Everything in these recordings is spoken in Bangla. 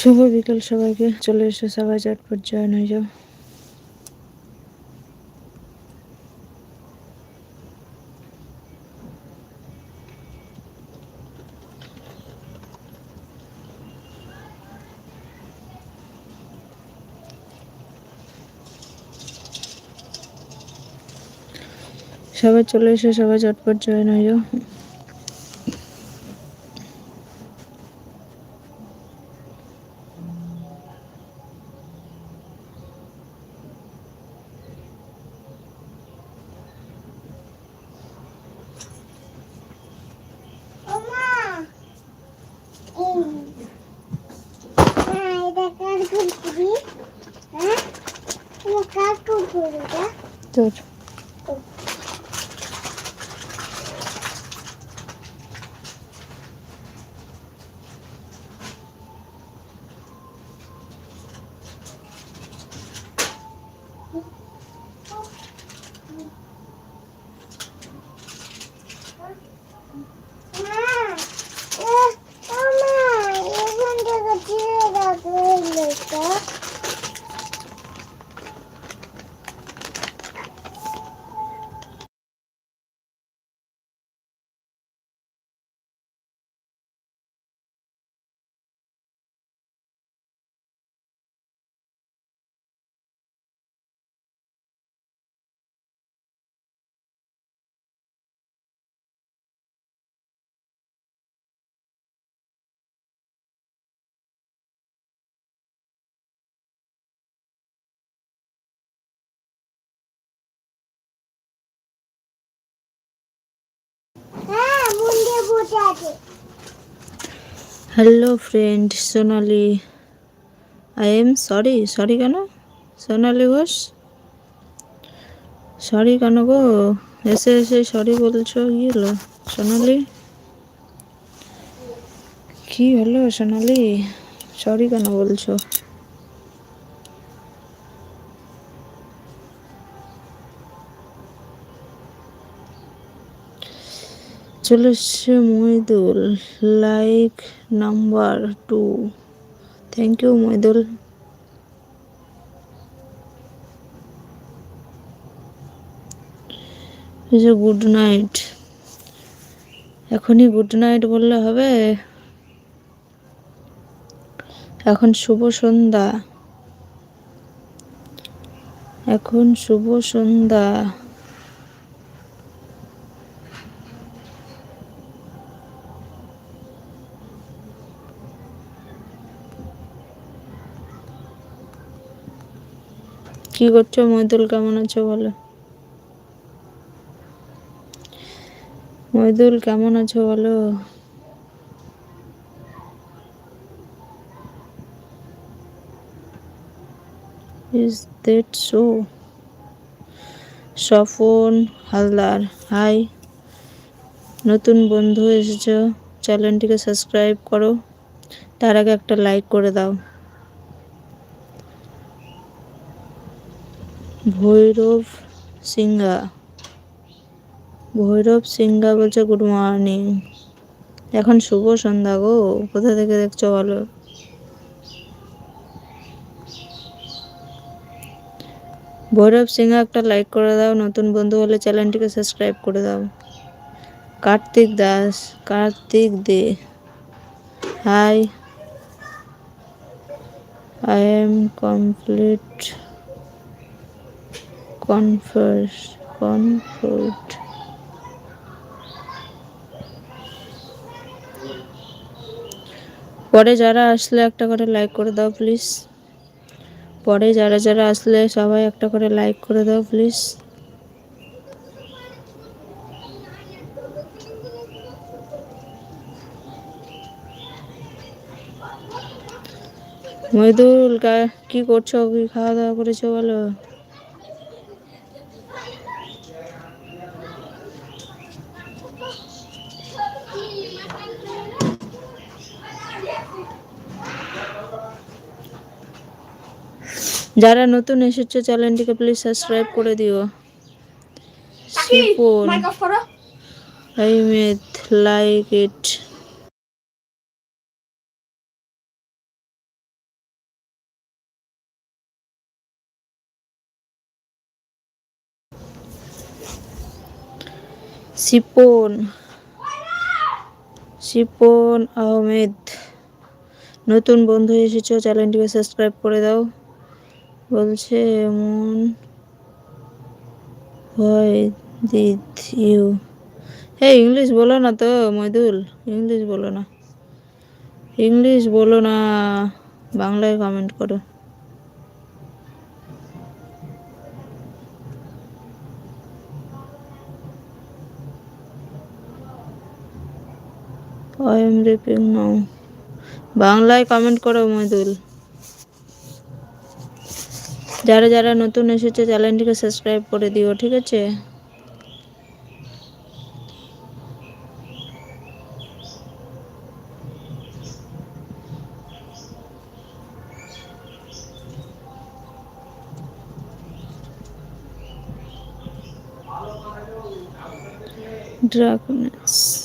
শুভ বিকেল সবাইকে। চলে এসে, সবাই চটপট জয়েন হয়ে যাও। সবাই চলে এসে, সবাই চটপট জয়েন হয়ে যাও ওমা এই হ্যাঁ এটা কার কুকুরি হ্যাঁ এটা কার কুকুরিটা তোর মা এ ওমা এখান থেকে ছিঁড়ে রাখবে লেটা হ্যাঁ মুন্ডে বসে আছে hello friend Sonali I am sorry sorry কেন? সোনালি ঘোষ? সরি কেন গো? এসে এসে সরি বলছো। কি হলো? সোনালি কি হলো সোনালি সরি কেন বলছো? চলে এসছে Mohidul like number two. Thank you Mohidul good night এখনই গুড নাইট বললে হবে। এখন শুভ সন্ধ্যা। এখন শুভ সন্ধ্যা। কি করছ? মহিদুল কেমন আছো বলো? মহিদুল কেমন আছো বলো? Is that so Swapan Haldar hi নতুন বন্ধু এসেছ চ্যানেলটিকে সাবস্ক্রাইব করো। তার আগে একটা লাইক করে দাও। ভৈরব সিংহা। ভৈরব সিংহা বলছে গুড মর্নিং এখন শুভ সন্ধ্যা গো, কোথা থেকে দেখছ বলো? ভৈরব সিংহা একটা লাইক করে দাও, নতুন বন্ধু হলে চ্যানেলটিকে সাবস্ক্রাইব করে দাও। Kartik Das, Kartik Dey. Hi I am complete কনফার্স comfort পরে যারা আসলে একটা করে লাইক করে দাও প্লিজ পরে যারা যারা আসলে সবাই একটা করে লাইক করে দাও প্লিজ মহিদুল কা- কি করছ? কি খাওয়া দাওয়া করেছ বলো? যারা নতুন এসেছে চ্যানেলটিকে প্লিজ সাবস্ক্রাইব করে দিও। Shipon. Like it Sipon Shipon. Ahmed. নতুন বন্ধু এসেছ চ্যানেলটিকে সাবস্ক্রাইব করে দাও। বলছে, এমন ইউ হ্যাঁ ইংলিশ বলো না তো মইদুল, ইংলিশ বলো না, ইংলিশ বলো না, বাংলায় কমেন্ট করো। আই এম রিপিং নাও, বাংলায় কমেন্ট করো মইদুল। যারা যারা নতুন এসেছে চ্যানেলটিকে সাবস্ক্রাইব করে দিও ঠিক আছে? ড্রাগনেস।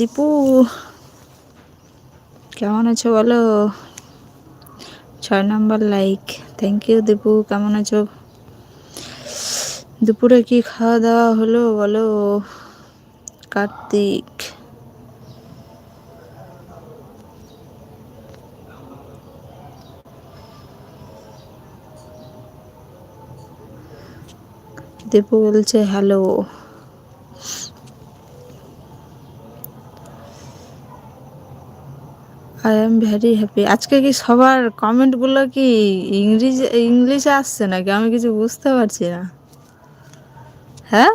দীপু। কেমন আছো বলো? ছয় নম্বর লাইক থ্যাংক ইউ দীপু, কেমন আছো? দুপুরে কি খাওয়া দাওয়া হলো বলো? কার্তিক। দীপু বলছে hello I am very happy আজকে কি সবার কমেন্টগুলো কি ইংরেজি ইংলিশে আসছে নাকি? আমি কিছু বুঝতে পারছি না। হ্যাঁ?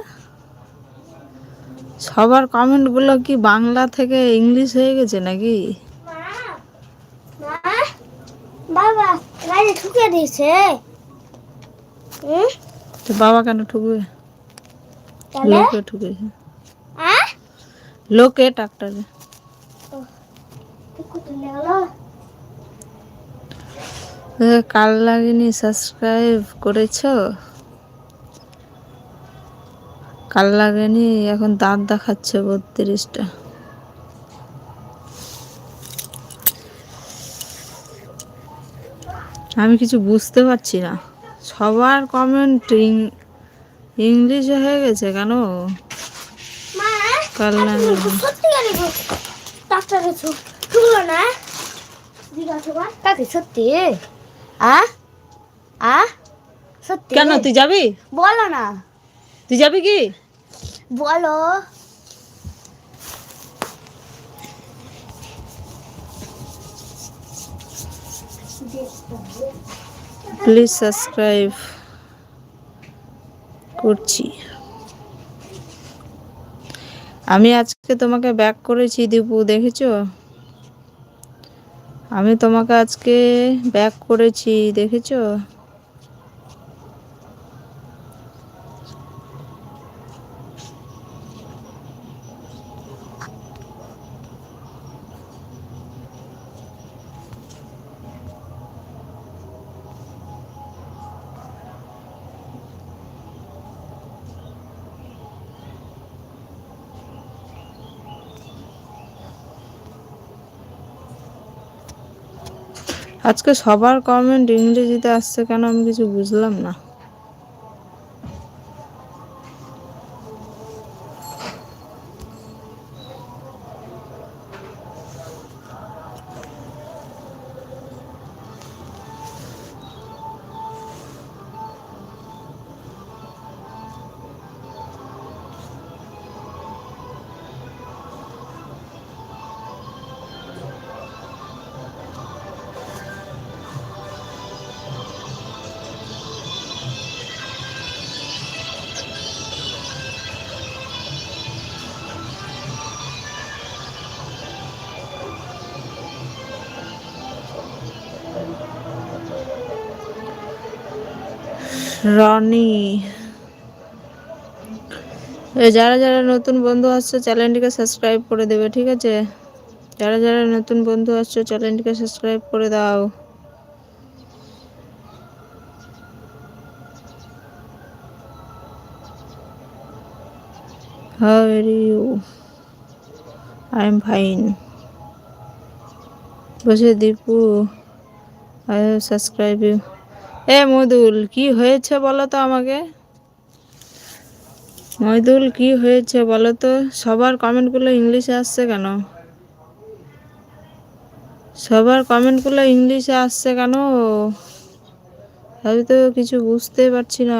সবার কমেন্টগুলো কি বাংলা থেকে ইংলিশ হয়ে গেছে নাকি? বাবা গাড়ি ঠুকে দিয়েছে। তো বাবা কেন ঠুকবে? লোকে ঠুকেছে। লোকে ট্রাক্টরে কাল লাগেনি সাবস্ক্রাইব করেছ? কাল লাগেনি এখন দাঁত দেখাচ্ছে বত্রিশটা। আমি কিছু বুঝতে পারছি না। সবার কমেন্ট ইংলিশে হয়ে গেছে কেন? কাল লাগেনি ঠুকলো না জিজ্ঞাসা কর কাকি সত্যি আ আ সত্যি কেন তুই যাবি? বলো না তুই যাবি কি? বলো প্লিজ সাবস্ক্রাইব করছি। আমি আজকে তোমাকে ব্যাক করেছি দীপু দেখেছ? আমি তোমাকে আজকে ব্যাক করেছি দেখেছ? আজকে সবার কমেন্ট ইংরেজিতে আসছে কেন আমি কিছু বুঝলাম না। রনি যারা যারা নতুন বন্ধু আসছে, চ্যানেলটিকে সাবস্ক্রাইব করে দেবে, ঠিক আছে যারা যারা নতুন বন্ধু আসছো, চ্যানেলটিকে সাবস্ক্রাইব করে দাও How you? I am fine. বসে দীপু আই সাবস্ক্রাইব ইউ এ মদুল কি হয়েছে বলো তো আমাকে? মদুল কি হয়েছে বলো তো? সবার কমেন্টগুলো ইংলিশে আসছে কেন? সবার কমেন্টগুলো ইংলিশে আসছে কেন? আমি তো কিছু বুঝতে পারছি না।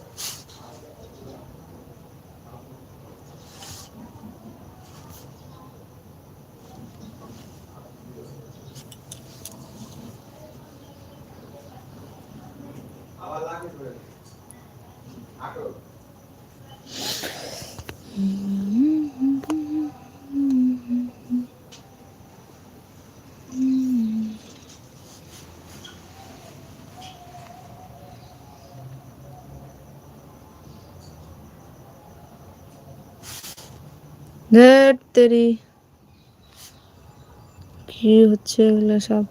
ধেট তেরি। কি হচ্ছে এগুলো সব?